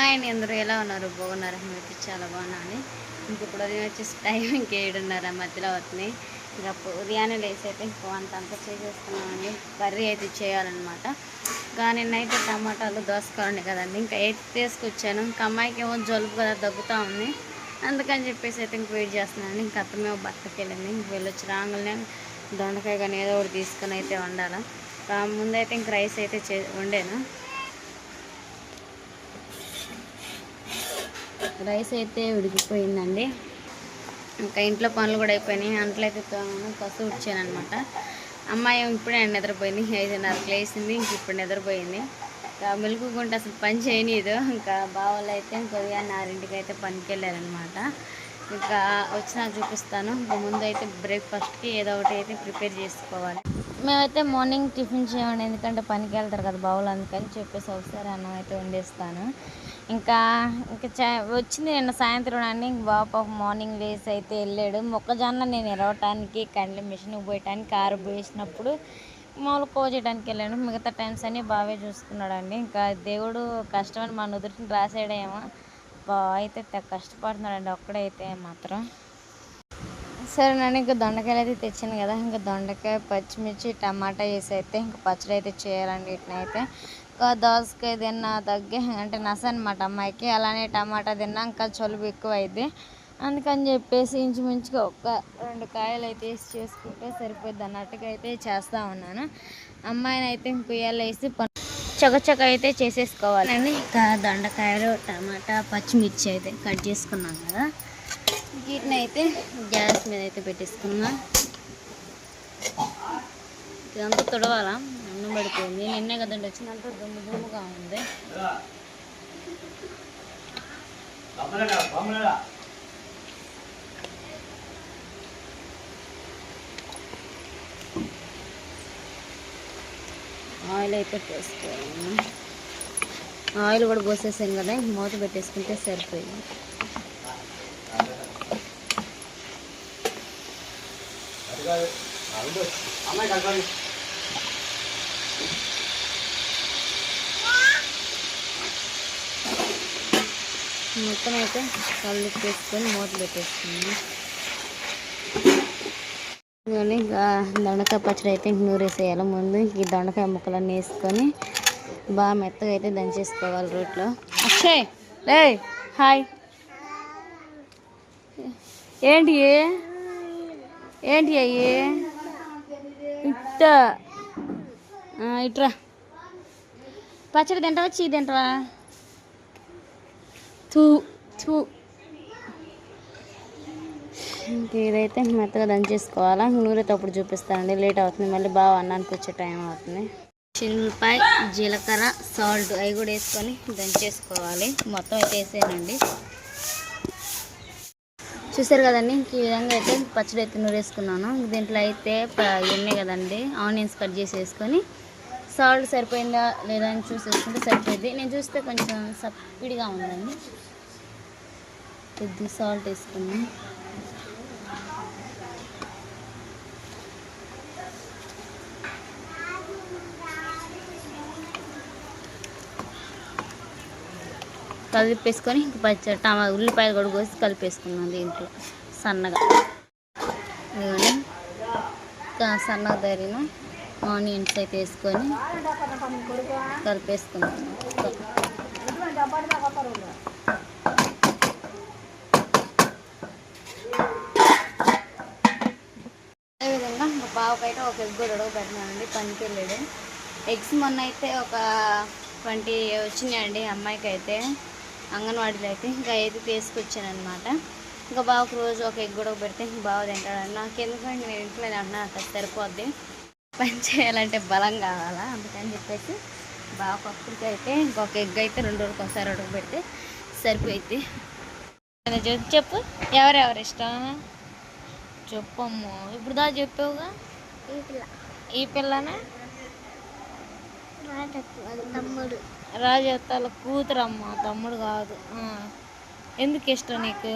ఆయన ఎందరు అందరూ ఎలా ఉన్నారు? బాగున్నారా? మీరు చాలా బాగున్నాను అని ఇప్పుడు ఉదయం వచ్చేసి టైం ఇంక ఏడున్నర మధ్యలో అవుతుంది ఇంకా ఉదయాన్నే లేచి అయితే ఇంకో అంత అంతా చేసేస్తున్నామండి కర్రీ అయితే చేయాలన్నమాట. కానీ నైట్ టమాటాలు దోసకాయలు ఉన్నాయి కదండి ఇంకా ఎయిట్ తీసుకొచ్చాను. ఇంకా అమ్మాయికి ఏమో జలుబు కదా దగ్గుతూ ఉంది. అందుకని చెప్పేసి అయితే ఇంక వెయిట్ చేస్తున్నాను ఇంకా అత్తమేమో భర్తకి వెళ్ళింది. ఇంక వెళ్ళొచ్చి రాగానే దొండకాయ కానీ ఏదో ఒకటి తీసుకొని అయితే వండాలి. ముందైతే ఇంక రైస్ అయితే చే వండాను. రైస్ అయితే ఉడికిపోయిందండి. ఇంకా ఇంట్లో పనులు కూడా అయిపోయినాయి. అంట్లో అయితే తోమాను కసు ఉడిచాను అనమాట అమ్మాయి ఇప్పుడే నిద్రపోయింది. ఐదున్నరకు లేచింది. ఇంక ఇప్పుడు నిద్రపోయింది. ఇంకా మెలుకుంటే అసలు పని చేయనీదు. ఇంకా బావలు అయితే ఇంకొద్దిగా నారింటికి అయితే పనికి వెళ్ళారనమాట ఇంకా వచ్చినా చూపిస్తాను. ఇంకా ముందు అయితే బ్రేక్ఫాస్ట్కి ఏదో ఒకటి అయితే ప్రిపేర్ చేసుకోవాలి. మేమైతే మార్నింగ్ టిఫిన్ చేయండి ఎందుకంటే పనికి వెళ్తారు కదా బావులు అందుకని చెప్పేసి ఒకసారి అన్నం అయితే వండేస్తాను. ఇంకా ఇంకా వచ్చింది నిన్న సాయంత్రం అండి ఇంక బాబు మార్నింగ్ లేసి అయితే వెళ్ళాడు. మొక్కజొన్న నేను ఎరవటానికి కండ్ల మిషన్ పోయటానికి కారు పోయేసినప్పుడు మామూలు కోచేయడానికి వెళ్ళాను. మిగతా టైమ్స్ అన్నీ బాగా చూసుకున్నాడండి. ఇంకా దేవుడు కష్టమని మన నుదుటిని రాసాడేమో. బాగా అయితే తెగ కష్టపడుతున్నాడండి. ఒక్కడైతే మాత్రం. సరే నేను ఇంకా దొండకాయలు అయితే తెచ్చాను కదా. ఇంకా దొండకాయ పచ్చిమిర్చి టమాటా వేసి అయితే ఇంకా పచ్చడి అయితే చేయాలండి వీటినైతే దోసకాయ తిన్నా తగ్గే అంటే నస అనమాట అమ్మాయికి. అలానే టమాటా తిన్నా ఇంకా జలుబు ఎక్కువ అయింది అందుకని చెప్పేసి ఇంచుమించుగా ఒక రెండు కాయలు అయితే వేసి చేసుకుంటే సరిపోద్ది అన్నట్టుగా అయితే చేస్తూ ఉన్నాను. అమ్మాయిని అయితే ఇంకొయ్యాలు వేసి చకచక అయితే చేసేసుకోవాలి. అని ఇంకా దొండకాయలు టమాటా పచ్చిమిర్చి అయితే కట్ చేసుకున్నాం కదా. వీటిని అయితే గ్యాస్ మీద అయితే పెట్టేసుకున్నా ఇదంతా తుడవాలా? దుమ్ము పడిపోయింది. నిన్నే కదండి వచ్చినంత దుమ్ము దుమ్ముగా ఉంది. ఆయిల్ అయితే పోసుకోవాలి. ఆయిల్ కూడా పోసేసాను కదా మూత పెట్టేసుకుంటే సరిపోయింది. మొత్తం అయితే కళ్ళు వేసుకొని మూత పెట్టేసుకుంది కానీ దొండకాయ పచ్చడి అయితే ఇంక నూరేసేయాలి. ముందు ఈ దొండకాయ ముక్కలన్నీ వేసుకొని బాగా మెత్తగా అయితే దంచేసుకోవాలి రోట్లో. అక్షయ్ లే హాయ్. ఏంటి ఏంటి అయ్యి ఇట్ట. ఇట్రా. పచ్చడి తింటావా? చీ తింటావా? తూ తూ. ఇదైతే మెత్తగా దంచేసుకోవాలా? నూనెతో అప్పుడు చూపిస్తానండి లేట్ అవుతుంది. మళ్ళీ బాగా అన్నానికి వచ్చే టైం అవుతుంది. చిన్నపాయ జీలకర్ర సాల్ట్ అవి కూడా వేసుకొని దంచేసుకోవాలి. మొత్తం అయితే వేసేయండి. చూసారు కదండి? ఇంక ఈ విధంగా అయితే పచ్చడి అయితే నూరేసుకున్నాను. దీంట్లో అయితే ఉన్నాయి కదండి. ఆనియన్స్ కట్ చేసి వేసుకొని సాల్ట్ సరిపోయిందా లేదా అని చూసేసుకుంటే సరిపోయింది. నేను చూస్తే కొంచెం సప్పిడిగా ఉందండి. కొద్ది సాల్ట్ వేసుకున్నాం కలిపేసుకొని ఇంక పచ్చ టమా ఉల్లిపాయలు కూడా కోసి కలిపేసుకున్నాం దీంట్లో సన్నగా. ఇంకా సన్నగా తరిగిన ఆనియన్స్ అయితే వేసుకొని కలిపేసుకున్నాం అదేవిధంగా మా బావకైతే ఒక ఎగ్ కూడా ఉడకబెట్టినానండి పనికి వెళ్ళాడు ఎగ్స్ మొన్న అయితే ఒక ట్వంటీ వచ్చినాయండి అమ్మాయికి అయితే అంగన్వాడీలో అయితే ఇంకా అయితే తీసుకొచ్చాను అనమాట ఇంకా బావకు రోజు ఒక ఎగ్ కూడా పెడితే బావ తింటాడు నాకు ఎందుకంటే నేను ఇంట్లోనే అంటున్నా అక్కడ సరిపోద్ది. పని చేయాలంటే బలం కావాలా? అందుకని చెప్పేసి బావకు ఒక్కరికి అయితే ఇంకొక ఎగ్ అయితే రెండు రోజులకు ఒకసారి ఉడకబెడితే సరిపోయిద్ది. ఏదో చెప్పు- చెప్పు. ఎవరెవరు ఇష్టం? చెప్పమ్ము. ఇప్పుడు దా చెప్పావుగా. ఈ పిల్లనే? తమ్ముడు. రాజత్తాల కూతురమ్మ తమ్ముడు కాదు. ఎందుకు ఇష్టం నీకు?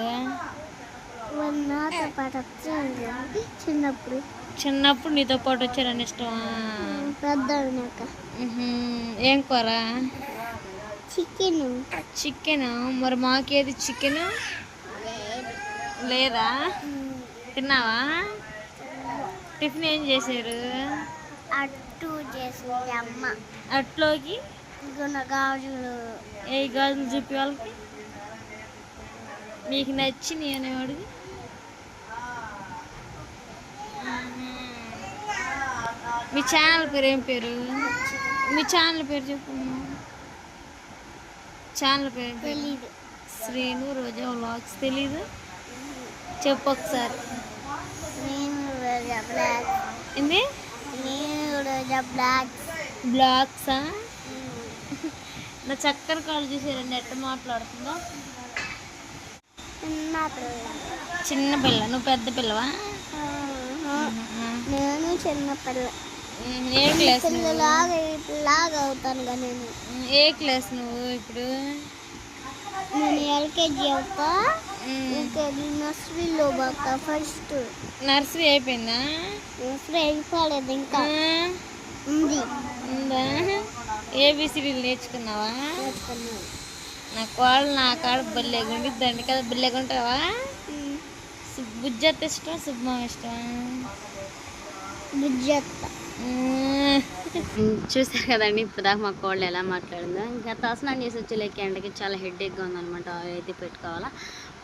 నాతో పాటు చిన్నప్పుడు. చిన్నప్పుడు నీతో పాటు వచ్చారని ఇష్టమా పెద్ద. ఏం కూర? చికెన్. చికెన్? మరి మాకేది చికెన్? లేదా? తిన్నావా? టిఫిన్ ఏం చేశారు? అట్టు చేసింది అమ్మ. అట్లోకి? గుణగాజులు ఏ గాజులు చూపి వాళ్ళకి? నీకు నచ్చింది అనేవాడికి మీ ఛానల్ పేరు ఏం పేరు? మీ ఛానల్ పేరు చెప్పు ఛానల్ పేరు? తెలీదు. శ్రీను రోజా వ్లాగ్స్ తెలీదు? చెప్పు ఒకసారి. ఏంది? బ్లాగ్సా నా చక్కర కాళ్ళు చూసారండి ఎట్ట మాట్లాడుతుందో. చిన్న పిల్ల. నువ్వు పెద్ద పిల్లవా? నేను చిన్న పిల్ల. ఏ క్లాస్ ఇట్లాగా అవుతాను నేను. ఏ క్లాస్ నువ్వు ఇప్పుడు? నేను ఎల్కేజీ అవుతా. ఎల్కేజీ నర్సరీలో పోతా ఫస్ట్ నర్సరీ అయిపోయిందా? నర్సరీ అయిపోలేదు ఇంకా. ఉంది. ఉందా? ఏబిసిడీలు నేర్చుకున్నావా? నేర్చుకున్నాను. నా కోళ్ళు నా కాడ బల్లెగా ఉండిద్దండి కదా బల్లెగా ఉంటావా ఉమ్. సు- బుజ్జత్త ఇష్టం శుభ్మం ఇష్టం చూసారు కదండి ఇప్పుడు దాకా మా కోళ్ళు ఎలా మాట్లాడిందో. ఇంకా తసనం చేసి వచ్చే లెక్క ఎండకి చాలా హెడ్ఏక్గా ఉందన్నమాట ఆయిల్ అయితే పెట్టుకోవాలా.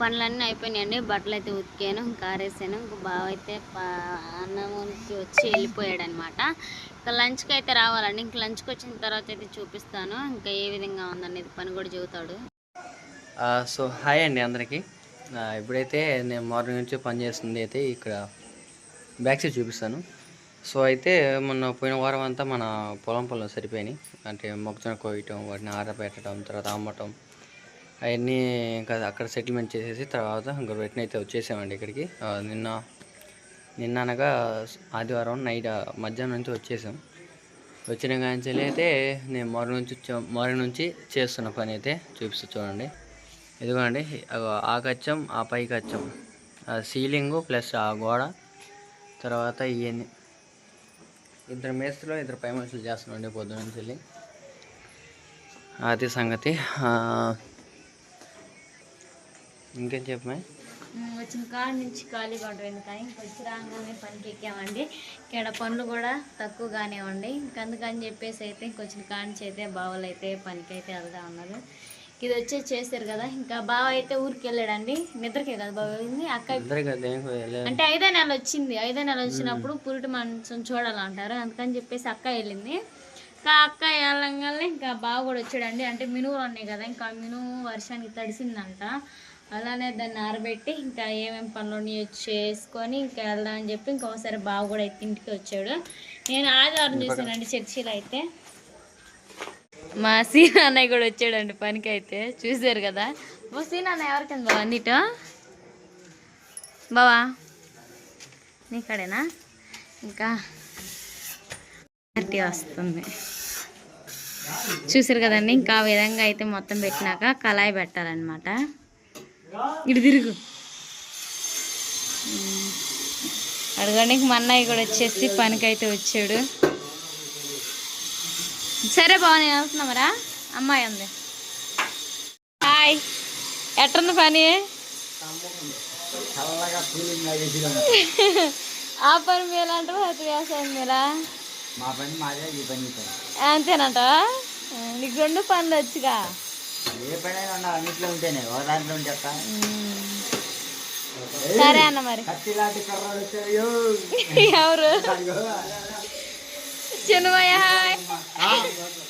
పనులన్నీ అయిపోయినాయండి బట్టలు అయితే ఉతికాను ఇంకా ఆరేసాను ఇంకా బావ అయితే ప- అన్నంకి వచ్చి వెళ్ళిపోయాడు అనమాట ఇంకా లంచ్కి అయితే రావాలండి ఇంకా లంచ్కి వచ్చిన తర్వాత అయితే చూపిస్తాను ఇంకా ఏ విధంగా ఉందనేది పని కూడా చెబుతాడు. ఆ, సో హాయ్ అండి అందరికీ. ఇప్పుడైతే నేను మార్నింగ్ నుంచి పని చేస్తుంది అయితే ఇక్కడ బ్యాక్ సైడ్ చూపిస్తాను. సో అయితే మొన్న పోయిన వారం అంతా మన పొలం పొలం సరిపోయినాయి. అంటే మొక్కజొన్న కోయటం వాటిని ఆరబెట్టడం తర్వాత అమ్మటం అవన్నీ ఇంకా అక్కడ సెటిల్మెంట్ చేసేసి తర్వాత ఇంకా వెంటనే అయితే వచ్చేసామండి ఇక్కడికి. నిన్న నిన్న అనగా ఆదివారం నైట్ మధ్యాహ్నం నుంచి వచ్చేసాం. వచ్చిన కాంచి అయితే నేను మార్నింగ్ నుంచి చ- నుంచి చేస్తున్న పని అయితే చూపిస్తూ చూడండి. ఇదిగోండి ఆ కచ్చం ఆ పై కచ్చం. సీలింగు ప్లస్ ఆ గోడ తర్వాత ఇవన్నీ ఇద్దరు మేస్త్రిలో ఇద్దరు పై మనుషులు చేస్తున్నాండి పొద్దున నుంచి వెళ్ళి. అది సంగతి. ఇంకేం చెప్పమే? వచ్చిన కాడ నుంచి ఖాళీగా ఉంటుంది కానీ వచ్చి రాగానే పనికి ఎక్కామండి. ఇక్కడ పనులు కూడా తక్కువగానే ఉండి అందుకని చెప్పేసి అయితే ఇంకొచ్చిన కాడ నుంచి అయితే బావలు అయితే పనికి అయితే వెళ్దా ఉన్నారు ఇది వచ్చి చేశారు కదా. ఇంకా బావ అయితే ఊరికి వెళ్ళాడండి. నిద్రకే కదా బావ. వెళ్ళింది అక్క అంటే ఐదో నెల వచ్చింది. ఐదో నెల వచ్చినప్పుడు పురిటి మంచం చూడాలంటారు. అందుకని చెప్పేసి అక్క వెళ్ళింది. ఇంకా అక్క వెళ్ళంగానే ఇంకా బావ కూడా వచ్చాడండి. అంటే మినువులు ఉన్నాయి కదా ఇంకా మినువు వర్షానికి తడిసిందంట. అలానే దాన్ని ఆరబెట్టి ఇంకా ఏమేమి పనులు చేసుకొని ఇంకా వెళ్దాం అని చెప్పి ఇంకా ఒకసారి బావ కూడా అయితే ఇంటికి వచ్చాడు. నేను ఆదివారం చూసానండి చర్చిలో అయితే. మా సీనా అన్నయ్య కూడా వచ్చాడండి పనికి అయితే చూసారు కదా. ఓ సీనా అన్నయ్య ఎవరికైనా బావా? నీటో బావా? నీకడేనా ఇంకా పార్టీ వస్తుంది. చూసారు కదండి ఇంకా ఆ విధంగా అయితే మొత్తం పెట్టినాక కళాయి పెట్టాలన్నమాట. ఇటు తిరుగు. అడగడానికి మా అన్నయ్య కూడా వచ్చేసి పనికి అయితే వచ్చాడు. సరే బావ నేను వెళ్తున్నా మరా అమ్మాయి ఉంది. హాయ్. ఎట్టుంది పని? ఆ పని మేలు అది వ్యవసాయం మేలా మా పని మాదే ఈ పని ఈ పని. అంతేనంట? నీకు రెండు పనులు వచ్చుగా. ఏ అన్నిట్లో ఉంటేనే దాంట్లో ఉంటే. సరే అన్న మరి. కత్తి Cendol mai hai. Ha.